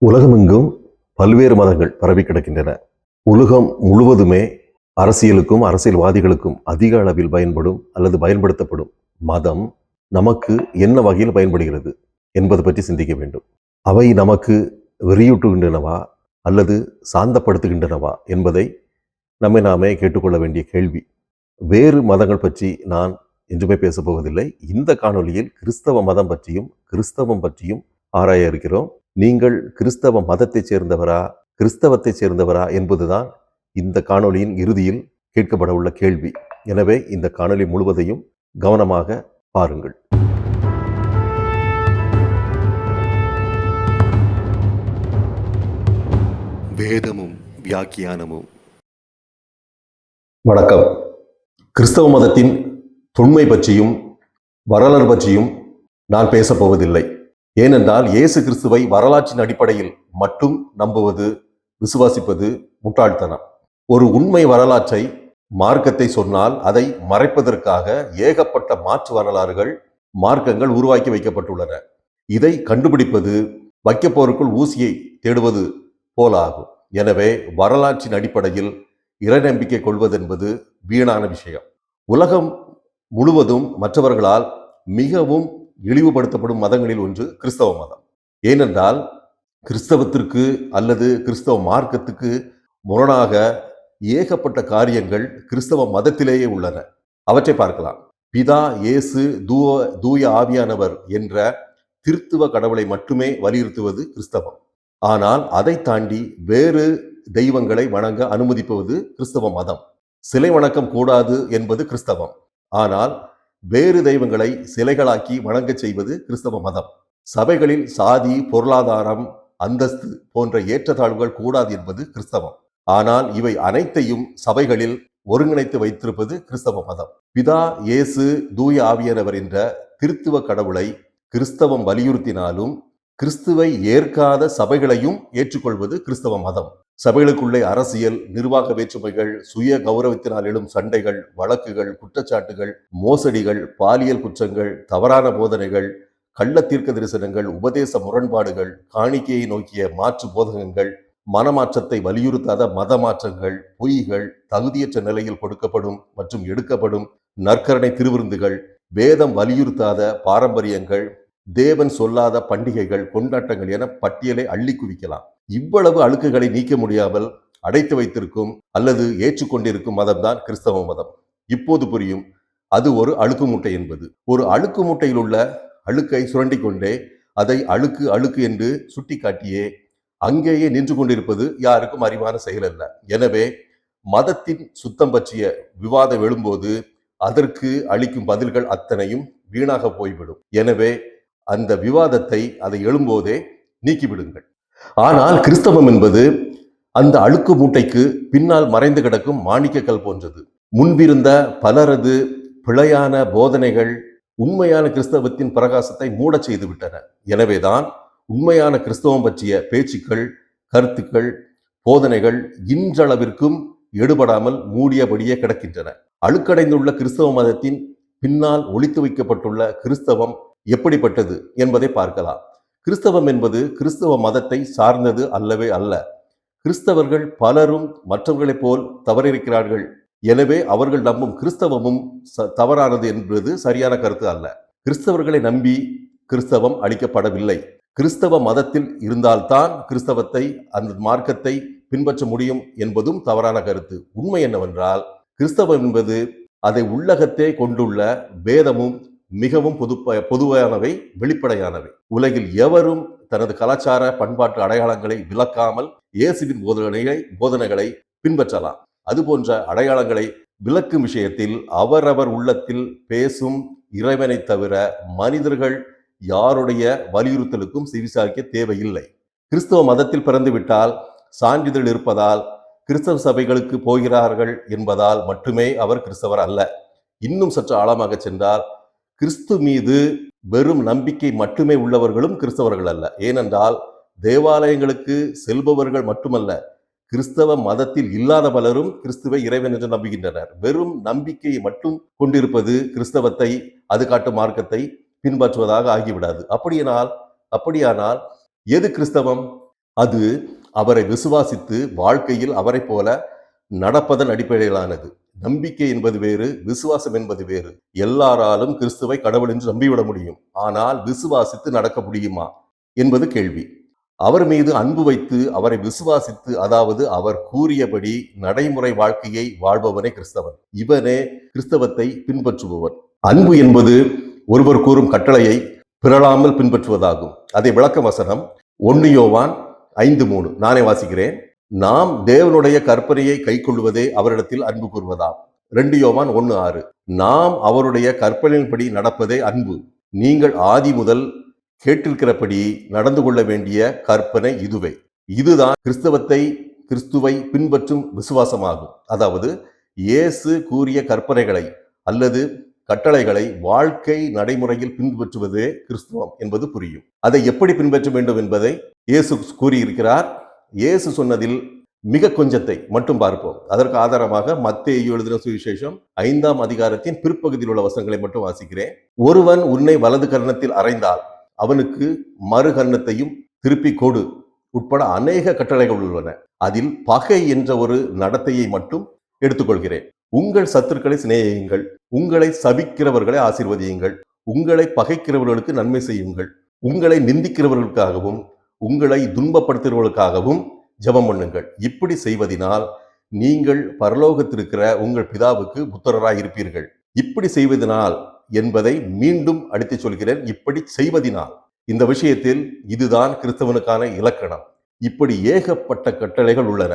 உலகமெங்கும் பல்வேறு மதங்கள் பரவி கிடக்கின்றன. உலகம் முழுவதுமே அரசியலுக்கும் அரசியல்வாதிகளுக்கும் அதிக அளவில் பயன்படும் அல்லது பயன்படுத்தப்படும் மதம் நமக்கு என்ன வகையில் பயன்படுகிறது என்பது பற்றி சிந்திக்க வேண்டும். அவை நமக்கு வெறியூட்டுகின்றனவா அல்லது சாந்தப்படுத்துகின்றனவா என்பதை நம்மை நாமே கேட்டுக்கொள்ள வேண்டிய கேள்வி. வேறு மதங்கள் பற்றி நான் என்றுமே பேசப் போவதில்லை. இந்த காணொளியில் கிறிஸ்தவ மதம் பற்றியும் கிறிஸ்தவம் பற்றியும் ஆராய இருக்கிறோம். நீங்கள் கிறிஸ்தவ மதத்தைச் சேர்ந்தவரா கிறிஸ்தவத்தைச் சேர்ந்தவரா என்பதுதான் இந்த காணொளியின் இறுதியில் கேட்கப்பட உள்ள கேள்வி. எனவே இந்த காணொளி முழுவதையும் கவனமாக பாருங்கள். வேதமும் வியாக்கியானமும். வணக்கம். கிறிஸ்தவ மதத்தின் தொன்மை பற்றியும் வரலாறு பற்றியும் நான் பேசப் போவதில்லை ஏனென்றால் இயேசு கிறிஸ்துவை வரலாற்றின் அடிப்படையில் மட்டும் நம்புவது விசுவாசிப்பது முட்டாள்தனம். ஒரு உண்மை வரலாற்றை மார்க்கத்தை சொன்னால் அதை மறைப்பதற்காக ஏகப்பட்ட மாற்று வரலாறுகள் மார்க்கங்கள் உருவாக்கி வைக்கப்பட்டுள்ளன. இதை கண்டுபிடிப்பது வைக்கப்போருக்குள் ஊசியை தேடுவது போலாகும். எனவே வரலாற்றின் அடிப்படையில் இறைநம்பிக்கை கொள்வதென்பது வீணான விஷயம். உலகம் முழுவதும் மற்றவர்களால் மிகவும் இழிவுபடுத்தப்படும் மதங்களில் ஒன்று கிறிஸ்தவ மதம். ஏனென்றால் கிறிஸ்தவத்திற்கு அல்லது கிறிஸ்தவ மார்க்கத்துக்கு முரணாக ஏகப்பட்ட காரியங்கள் கிறிஸ்தவ மதத்திலேயே உள்ளன. அவற்றை பார்க்கலாம். பிதா இயேசு தூவ தூய ஆவியானவர் என்ற திருத்துவ கடவுளை மட்டுமே வலியுறுத்துவது கிறிஸ்தவம். ஆனால் அதை தாண்டி வேறு தெய்வங்களை வணங்க அனுமதிப்பது கிறிஸ்தவ மதம். சிலை வணக்கம் கூடாது என்பது கிறிஸ்தவம். ஆனால் வேறு தெய்வங்களை சிலைகளாக்கி வணங்கச் செய்வது கிறிஸ்தவ மதம். சபைகளில் சாதி பொருளாதாரம் அந்தஸ்து போன்ற ஏற்றத்தாழ்வுகள் கூடாது என்பது கிறிஸ்தவம். ஆனால் இவை அனைத்தையும் சபைகளில் ஒருங்கிணைத்து வைத்திருப்பது கிறிஸ்தவ மதம். பிதா இயேசு தூய ஆவியானவர் என்ற திருத்துவ கடவுளை கிறிஸ்தவம் வலியுறுத்தினாலும் கிறிஸ்துவை ஏற்காத சபைகளையும் ஏற்றுக்கொள்வது கிறிஸ்தவ மதம். சபைகளுக்குள்ளே அரசியல் நிர்வாக வேற்றுமைகள் சுய கௌரவத்தினால் எழும் சண்டைகள் வழக்குகள் குற்றச்சாட்டுகள் மோசடிகள் பாலியல் குற்றங்கள் தவறான போதனைகள் கள்ள தீர்க்க தரிசனங்கள் உபதேச முரண்பாடுகள் காணிக்கையை நோக்கிய மாற்று போதகங்கள் மனமாற்றத்தை வலியுறுத்தாத மத மாற்றங்கள் பொய்கள் தகுதியற்ற நிலையில் கொடுக்கப்படும் மற்றும் எடுக்கப்படும் நற்கரணை திருவிருந்துகள் வேதம் வலியுறுத்தாத பாரம்பரியங்கள் தேவன் சொல்லாத பண்டிகைகள் கொண்டாட்டங்கள் என பட்டியலை அள்ளி குவிக்கலாம். இவ்வளவு அழுக்குகளை நீக்க முடியாமல் அடைத்து வைத்திருக்கும் அல்லது ஏற்றுக்கொண்டிருக்கும் மதம் தான் கிறிஸ்தவ மதம். இப்போது புரியும் அது ஒரு அழுக்கு மூட்டை என்பது. ஒரு அழுக்கு மூட்டையில் உள்ள அழுக்கை சுரண்டி கொண்டே அதை அழுக்கு அழுக்கு என்று சுட்டிக்காட்டியே அங்கேயே நின்று கொண்டிருப்பது யாருக்கும் அறிவான செயல் அல்ல. எனவே மதத்தின் சுத்தம் பற்றிய விவாதம் எழும்போது அதற்கு அளிக்கும் பதில்கள் அத்தனையும் வீணாக போய்விடும். எனவே அந்த விவாதத்தை அதை எழும்போதே நீக்கிவிடுங்கள். ஆனால் கிறிஸ்தவம் என்பது அந்த அழுக்கு மூட்டைக்கு பின்னால் மறைந்து கிடக்கும் மாணிக்கக்கல் போன்றது. முன்பிருந்த பலரது பிழையான போதனைகள் உண்மையான கிறிஸ்தவத்தின் பிரகாசத்தை மூடச் செய்துவிட்டன. எனவேதான் உண்மையான கிறிஸ்தவம் பற்றிய பேச்சுக்கள் கருத்துக்கள் போதனைகள் இன்றளவிற்கும் எடுபடாமல் மூடியபடியே கிடக்கின்றன. அழுக்கடைந்துள்ள கிறிஸ்தவ மதத்தின் பின்னால் ஒழித்து வைக்கப்பட்டுள்ள கிறிஸ்தவம் எப்படிப்பட்டது என்பதை பார்க்கலாம். கிறிஸ்தவம் என்பது கிறிஸ்தவ மதத்தை சார்ந்தது அல்லவே அல்ல. கிறிஸ்தவர்கள் பலரும் மற்றவர்களைப் போல் தவறிருக்கிறார்கள் எனவே அவர்கள் நம்பும் கிறிஸ்தவமும் ச- தவறானது என்பது சரியான கருத்து அல்ல. கிறிஸ்தவர்களை நம்பி கிறிஸ்தவம் அளிக்கப்படவில்லை கிறிஸ்தவ மதத்தில் இருந்தால்தான் கிறிஸ்தவத்தை அந்த மார்க்கத்தை பின்பற்ற முடியும் என்பதும் தவறான கருத்து. உண்மை என்னவென்றால் கிறிஸ்தவம் என்பது அதை உள்ளகத்தே கொண்டுள்ள வேதமும் மிகவும் பொது பொதுவானவை வெளிப்படையானவை. உலகில் எவரும் தனது கலாச்சார பண்பாட்டு அடையாளங்களை விளக்காமல் இயேசுவின் போதனைகளை போதனைகளை பின்பற்றலாம். அதுபோன்ற அடையாளங்களை விளக்கும் விஷயத்தில் அவரவர் உள்ளத்தில் பேசும் இறைவனை தவிர மனிதர்கள் யாருடைய வலியுறுத்தலுக்கும் சிவிசாரிக்க தேவையில்லை. கிறிஸ்தவ மதத்தில் பிறந்துவிட்டால் சான்றிதழ் இருப்பதால் கிறிஸ்தவ சபைகளுக்கு போகிறார்கள் என்பதால் மட்டுமே அவர் கிறிஸ்தவர் அல்ல. இன்னும் சற்று ஆழமாக சென்றால் கிறிஸ்து மீது வெறும் நம்பிக்கை மட்டுமே உள்ளவர்களும் கிறிஸ்தவர்கள் அல்ல. ஏனென்றால் தேவாலயங்களுக்கு செல்பவர்கள் மட்டுமல்ல கிறிஸ்தவ மதத்தில் இல்லாத பலரும் கிறிஸ்துவை இறைவன் என்று நம்புகின்றனர். வெறும் நம்பிக்கையை மட்டும் கொண்டிருப்பது கிறிஸ்தவத்தை அது காட்டும் மார்க்கத்தை பின்பற்றுவதாக ஆகிவிடாது. அப்படியானால் அப்படியானால் எது கிறிஸ்தவம்? அது அவரை விசுவாசித்து வாழ்க்கையில் அவரை போல நடப்பதன் அடிப்படையிலானது. நம்பிக்கை என்பது வேறு விசுவாசம் என்பது வேறு. எல்லாராலும் கிறிஸ்துவை கடவுள் என்று நம்பிவிட முடியும். ஆனால் விசுவாசித்து நடக்க முடியுமா? என்பது கேள்வி. அவர் மீது அன்பு வைத்து அவரை விசுவாசித்து அதாவது அவர் கூறியபடி நடைமுறை வாழ்க்கையை வாழ்பவனே கிறிஸ்தவன். இவனே கிறிஸ்தவத்தை பின்பற்றுபவன் அன்பு என்பது ஒருவர் கூறும் கட்டளையை பிறழாமல் பின்பற்றுவதாகும். அதை விளக்க வசனம் ஒன்னு யோவான் ஐந்து மூணு. நானே வாசிக்கிறேன். நாம் தேவனுடைய கற்பனையை கைக்கொள்வதே அவரிடத்தில் அன்பு கூறுவதாம் ரெண்டு யோவான் ஒன்னு ஆறு. நாம் அவருடைய கற்பனையின்படி நடப்பதே அன்பு. நீங்கள் ஆதி முதல் கேட்டிருக்கிறபடி நடந்து கொள்ள வேண்டிய கற்பனை இதுவே. இதுதான் கிறிஸ்தவத்தை கிறிஸ்துவை பின்பற்றும் விசுவாசமாகும். அதாவது இயேசு கூறிய கற்பனைகளை அல்லது கட்டளைகளை வாழ்க்கை நடைமுறையில் பின்பற்றுவதே கிறிஸ்துவம் என்பது புரியும். அதை எப்படி பின்பற்ற வேண்டும் என்பதை இயேசு கூறியிருக்கிறார். இயேசு சொன்னதில் மிக கொஞ்சத்தை மட்டும் பார்ப்போம். அதற்கு ஆதாரமாக மத்தேயு எழுதின சுவிசேஷம் ஐந்தாம் அதிகாரத்தின் பிற்பகுதியில் உள்ள வசனங்களை மட்டும் வாசிக்கிறேன். ஒருவன் உன்னை வலது கர்ணத்தில் அறைந்தால் அவனுக்கு மறு கர்ணத்தையும் திருப்பி கொடு. உட்பட அநேக கட்டளைகள் உள்ளன. அதில் பகை என்ற ஒரு நடத்தையை மட்டும் எடுத்துக்கொள்கிறேன். உங்கள் சத்துருக்களை சிநேகியுங்கள். உங்களை சபிக்கிறவர்களை ஆசீர்வதியுங்கள். உங்களை பகைக்கிறவர்களுக்கு நன்மை செய்யுங்கள். உங்களை நிந்திக்கிறவர்களுக்காகவும் உங்களை துன்பப்படுத்துகிறவர்களுக்காகவும் ஜெபம் பண்ணுங்கள். இப்படி செய்வதினால் நீங்கள் பரலோகத்திருக்கிற உங்கள் பிதாவுக்கு புத்திரராய் இருப்பீர்கள். இப்படி செய்வதனால் என்பதை மீண்டும் அடித்து சொல்கிறேன். இப்படி செய்வதினால் இந்த விஷயத்தில் இதுதான் கிறிஸ்தவனுக்கான இலக்கணம். இப்படி ஏகப்பட்ட கட்டளைகள் உள்ளன.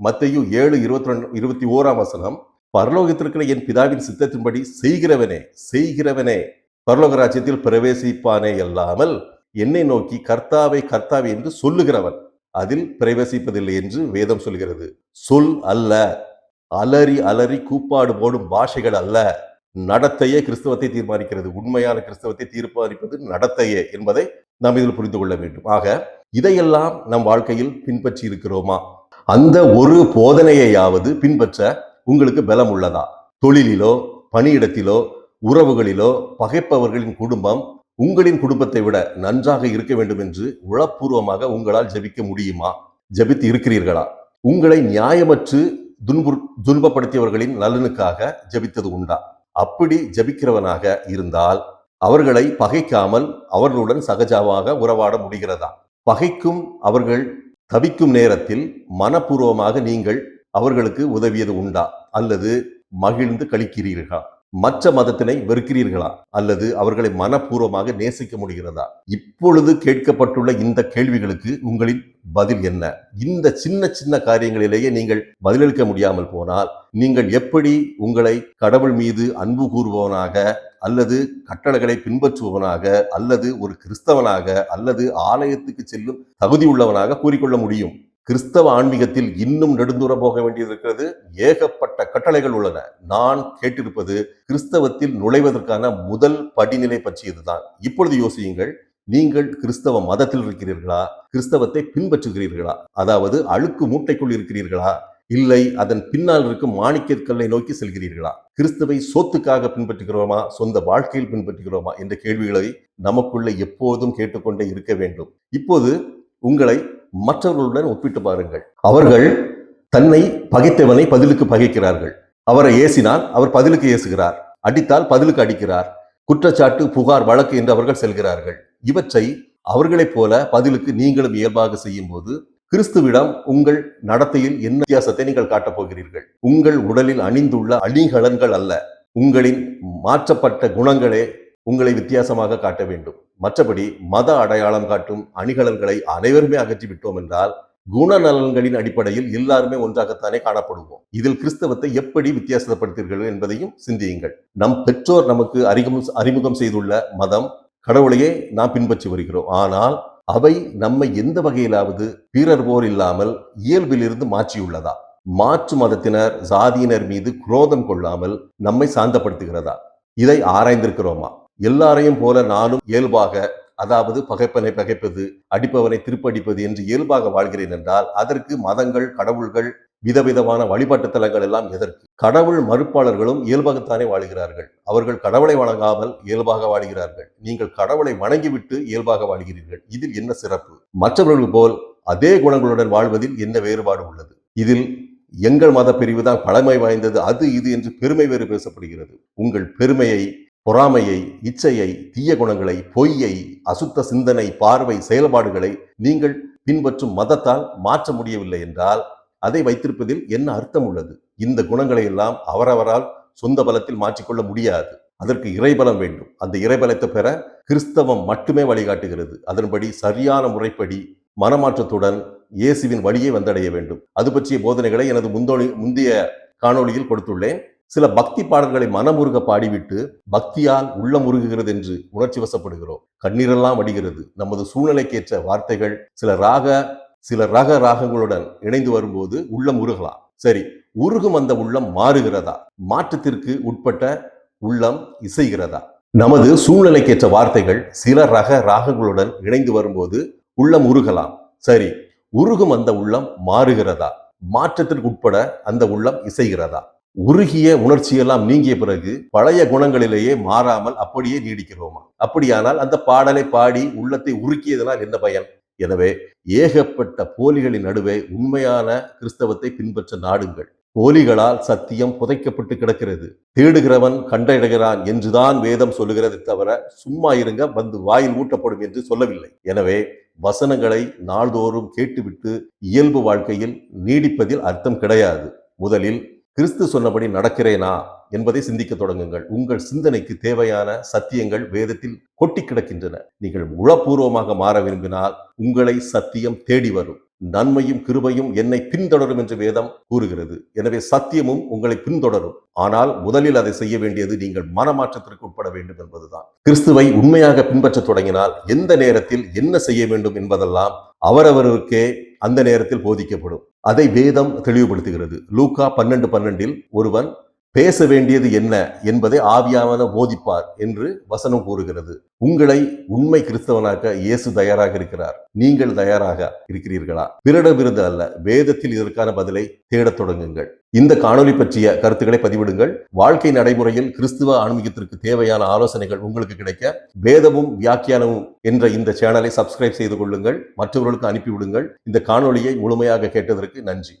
மத்தையு ஏழு இருபத்தி ரெண்டு இருபத்தி ஓராம் வசனம் பரலோகத்திற்கிற என் பிதாவின் சித்தத்தின்படி செய்கிறவனே செய்கிறவனே பரலோக ராஜ்யத்தில் பிரவேசிப்பானே அல்லாமல் என்னை நோக்கி கர்த்தாவை கர்த்தாவை என்று சொல்லுகிறவன். அதில் பிரவேசிப்பதில்லை என்று வேதம் சொல்கிறது. சொல் அல்ல. அலறி அலறி கூப்பாடு போடும் பாஷைகள் அல்ல. நடத்தையே கிறிஸ்தவத்தை தீர்மானிக்கிறது. உண்மையான கிறிஸ்தவத்தை தீர்மானிப்பது நடத்தையே என்பதை நாம் இதில் புரிந்து கொள்ள வேண்டும். ஆக இதையெல்லாம் நம் வாழ்க்கையில் பின்பற்றி இருக்கிறோமா? அந்த ஒரு போதனையையாவது பின்பற்ற உங்களுக்கு பலம் உள்ளதா? தொழிலிலோ பணியிடத்திலோ உறவுகளிலோ பகைப்பவர்களின் குடும்பம் உங்களின் குடும்பத்தை விட நன்றாக இருக்க வேண்டும் என்று உளப்பூர்வமாக உங்களால் ஜெபிக்க முடியுமா? ஜெபித்து இருக்கிறீர்களா? உங்களை நியாயமற்று துன்பு துன்பப்படுத்தியவர்களின் நலனுக்காக ஜெபித்தது உண்டா? அப்படி ஜெபிக்கிறவனாக இருந்தால் அவர்களை பகைக்காமல் அவர்களுடன் சகஜமாக உறவாட முடிகிறதா? பகைக்கும் அவர்கள் தவிக்கும் நேரத்தில் மனப்பூர்வமாக நீங்கள் அவர்களுக்கு உதவியது உண்டா? அல்லது மகிழ்ந்து கழிக்கிறீர்களா மற்ற மதத்தினை வெறுக்கிறீர்களா? அல்லது அவர்களை மனப்பூர்வமாக நேசிக்க முடிகிறதா? இப்பொழுது கேட்கப்பட்டுள்ள இந்த கேள்விகளுக்கு உங்களின் பதில் என்ன? இந்த சின்ன சின்ன காரியங்களிலேயே நீங்கள் பதிலளிக்க முடியாமல் போனால் நீங்கள் எப்படி உங்களை கடவுள் மீது அன்பு கூறுபவனாக அல்லது கட்டளைகளை பின்பற்றுபவனாக அல்லது ஒரு கிறிஸ்தவனாக அல்லது ஆலயத்துக்கு செல்லும் தகுதி உள்ளவனாக கூறிக்கொள்ள முடியும்? கிறிஸ்தவ ஆன்மீகத்தில் இன்னும் நெடுந்தூரம் போக வேண்டியிருக்கிறது. ஏகப்பட்ட கட்டளைகள் உள்ளன. நான் கேட்டிருப்பது கிறிஸ்தவத்தில் நுழைவதற்கான முதல் படிநிலை பற்றியதுதான் இப்பொழுது யோசியுங்கள் நீங்கள் கிறிஸ்தவ மதத்தில் இருக்கிறீர்களா? கிறிஸ்தவத்தை பின்பற்றுகிறீர்களா? அதாவது அழுக்கு மூட்டைக்குள் இருக்கிறீர்களா? இல்லை அதன் பின்னால் இருக்கும் மாணிக்கற்கல்லை நோக்கி செல்கிறீர்களா? கிறிஸ்துவை சொத்துக்காக பின்பற்றுகிறோமா? சொந்த வாழ்க்கையில் பின்பற்றுகிறோமா? என்ற கேள்விகளை நமக்குள்ளே எப்போதும் கேட்டுக்கொண்டே இருக்க வேண்டும். இப்போது உங்களை மற்றவர்களுடன் ஒப்பிட்டு பாருங்கள். அவர்கள் தன்னை பகைத்தவனை பதிலுக்கு பகைக்கிறார்கள். அவரை ஏசினால் அவர் பதிலுக்கு ஏசுகிறார். அடித்தால் பதிலுக்கு அடிக்கிறார். குற்றச்சாட்டு புகார் வழக்கு என்று அவர்கள் செல்கிறார்கள். இவற்றை அவர்களைப் போல பதிலுக்கு நீங்களும் இயல்பாக செய்யும் போது கிறிஸ்துவிடம் உங்கள் நடத்தையில் என்ன வித்தியாசத்தை நீங்கள் காட்டப் போகிறீர்கள்? உங்கள் உடலில் அணிந்துள்ள அணிகலன்கள் அல்ல. உங்களின் மாற்றப்பட்ட குணங்களே உங்களை வித்தியாசமாக காட்ட வேண்டும். மற்றபடி மத அடையாளம் காட்டும் அணிகலன்களை அனைவருமே அகற்றி விட்டோம் என்றால் குணநலன்களின் அடிப்படையில் எல்லாருமே ஒன்றாகத்தானே காணப்படுவோம். இதில் கிறிஸ்தவத்தை எப்படி வித்தியாசப்படுத்தீர்கள் என்பதையும் சிந்தியுங்கள். நம் பெற்றோர் நமக்கு அறிமுகம் அறிமுகம் செய்துள்ள மதம் கடவுளையே நாம் பின்பற்றி வருகிறோம். ஆனால் அவை நம்மை எந்த வகையிலாவது பிறர் போர் இல்லாமல் இயல்பிலிருந்து மாற்றியுள்ளதா? மாற்று மதத்தினர் சாதியினர் மீது குரோதம் கொள்ளாமல் நம்மை சாந்தப்படுத்துகிறதா? இதை ஆராய்ந்திருக்கிறோமா? எல்லாரையும் போல நானும் இயல்பாக அதாவது பகைப்பனை பகைப்பது அடிப்பவனை திருப்படிப்பது என்று இயல்பாக வாழ்கிறேன் என்றால் அதற்கு மதங்கள் கடவுள்கள் விதவிதமான வழிபாட்டு தலங்கள் எல்லாம் எதற்கு? கடவுள் மறுப்பாளர்களும் இயல்பாகத்தானே வாழ்கிறார்கள். அவர்கள் கடவுளை வணங்காமல் இயல்பாக வாழ்கிறார்கள். நீங்கள் கடவுளை வணங்கிவிட்டு இயல்பாக வாழ்கிறீர்கள். இதில் என்ன சிறப்பு? மற்றவர்கள் போல் அதே குணங்களுடன் வாழ்வதில் என்ன வேறுபாடு உள்ளது? இதில் எங்கள் மத பிரிவு தான் பழமை வாய்ந்தது. அது இது என்று பெருமை வேறு பேசப்படுகிறது. உங்கள் பெருமையை பொறாமையை இச்சையை தீய குணங்களை பொய்யை அசுத்த சிந்தனை பார்வை செயல்பாடுகளை நீங்கள் பின்பற்றும் மதத்தால் மாற்ற முடியவில்லை என்றால் அதை வைத்திருப்பதில் என்ன அர்த்தம் உள்ளது? இந்த குணங்களை எல்லாம் அவரவரால் சொந்த பலத்தில் மாற்றிக்கொள்ள முடியாது. அதற்கு இறைபலம் வேண்டும். அந்த இறைபலத்தை பெற கிறிஸ்தவம் மட்டுமே வழிகாட்டுகிறது. அதன்படி சரியான முறைப்படி மனமாற்றத்துடன் இயேசுவின் வழியை வந்தடைய வேண்டும். அது பற்றிய போதனைகளை எனது முந்தோணி முந்தைய காணொளியில் கொடுத்துள்ளேன். சில பக்தி பாடல்களை மனமுருக பாடிவிட்டு பக்தியால் உள்ளமுருகுகிறது என்று உணர்ச்சி வசப்படுகிறோம். கண்ணீரெல்லாம் வடிகிறது. நமது சூழ்நிலைக்கேற்ற வார்த்தைகள் சில ராக சில ரக ராகங்களுடன் இணைந்து வரும்போது உள்ளம் உருகலாம். சரி உருகும் அந்த உள்ளம் மாறுகிறதா? மாற்றத்திற்கு உட்பட்ட உள்ளம் இசைகிறதா? நமது சூழ்நிலைக்கேற்ற வார்த்தைகள் சில ரக ராகங்களுடன் இணைந்து வரும்போது உள்ளம் உருகலாம். சரி உருகும் அந்த உள்ளம் மாறுகிறதா? மாற்றத்திற்கு உட்பட அந்த உள்ளம் இசைகிறதா? உருகிய உணர்ச்சியெல்லாம் நீங்கிய பிறகு பழைய குணங்களிலேயே மாறாமல் அப்படியே நீடிக்கிறோமா? அப்படியானால் அந்த பாடலை பாடி உள்ளத்தை உருக்கியதனால் என்ன பயன்? எனவே ஏகப்பட்ட போலிகளின் நடுவே உண்மையான கிறிஸ்தவத்தை பின்பற்ற நாடுங்கள். போலிகளால் சத்தியம் புதைக்கப்பட்டு கிடக்கிறது. தேடுகிறவன் கண்டடைகிறான் என்றுதான் வேதம் சொல்லுகிறது தவிர சும்மா இருங்க வந்து வாயில் ஊட்டப்படும் என்று சொல்லவில்லை. எனவே வசனங்களை நாள்தோறும் கேட்டுவிட்டு இயல்பு வாழ்க்கையில் நீடிப்பதில் அர்த்தம் கிடையாது. முதலில் கிறிஸ்து சொன்னபடி நடக்கிறேனா என்பதை சிந்திக்க தொடங்குங்கள். உங்கள் சிந்தனைக்கு தேவையான சத்தியங்கள் வேதத்தில் கொட்டி கிடக்கின்றன. நீங்கள் முழப்பூர்வமாக மாற விரும்பினால் உங்களை சத்தியம் தேடி வரும். நன்மையும் கிருபையும் என்னை பின்தொடரும் என்று வேதம் கூறுகிறது. எனவே சத்தியமும் உங்களை பின்தொடரும். ஆனால் முதலில் அதை செய்ய வேண்டியது நீங்கள் மனமாற்றத்திற்கு உட்பட வேண்டும் என்பதுதான். கிறிஸ்துவை உண்மையாக பின்பற்றத் தொடங்கினால் எந்த நேரத்தில் என்ன செய்ய வேண்டும் என்பதெல்லாம் அவரவருக்கே அந்த நேரத்தில் போதிக்கப்படும். அதை வேதம் தெளிவுபடுத்துகிறது. லூக்கா பன்னெண்டு பன்னெண்டில் ஒருவன் பேச வேண்டியது என்ன என்பதை ஆவியாவன போதிப்பார் என்று வசனம் கூறுகிறது. உங்களை உண்மை கிறிஸ்தவனாக்க இயேசு தயாராக இருக்கிறார். நீங்கள் தயாராக இருக்கிறீர்களா? பிறடமிருந்து அல்ல. வேதத்தில் இதற்கான பதிலை தேடத் தொடங்குங்கள். இந்த காணொலி பற்றிய கருத்துக்களை பதிவிடுங்கள். வாழ்க்கை நடைமுறையில் கிறிஸ்துவ ஆன்மீகத்திற்கு தேவையான ஆலோசனைகள் உங்களுக்கு கிடைக்க வேதமும் வியாக்கியானமும் என்ற இந்த சேனலை சப்ஸ்கிரைப் செய்து கொள்ளுங்கள். மற்றவர்களுக்கு அனுப்பிவிடுங்கள். இந்த காணொலியை முழுமையாக கேட்டதற்கு நன்றி.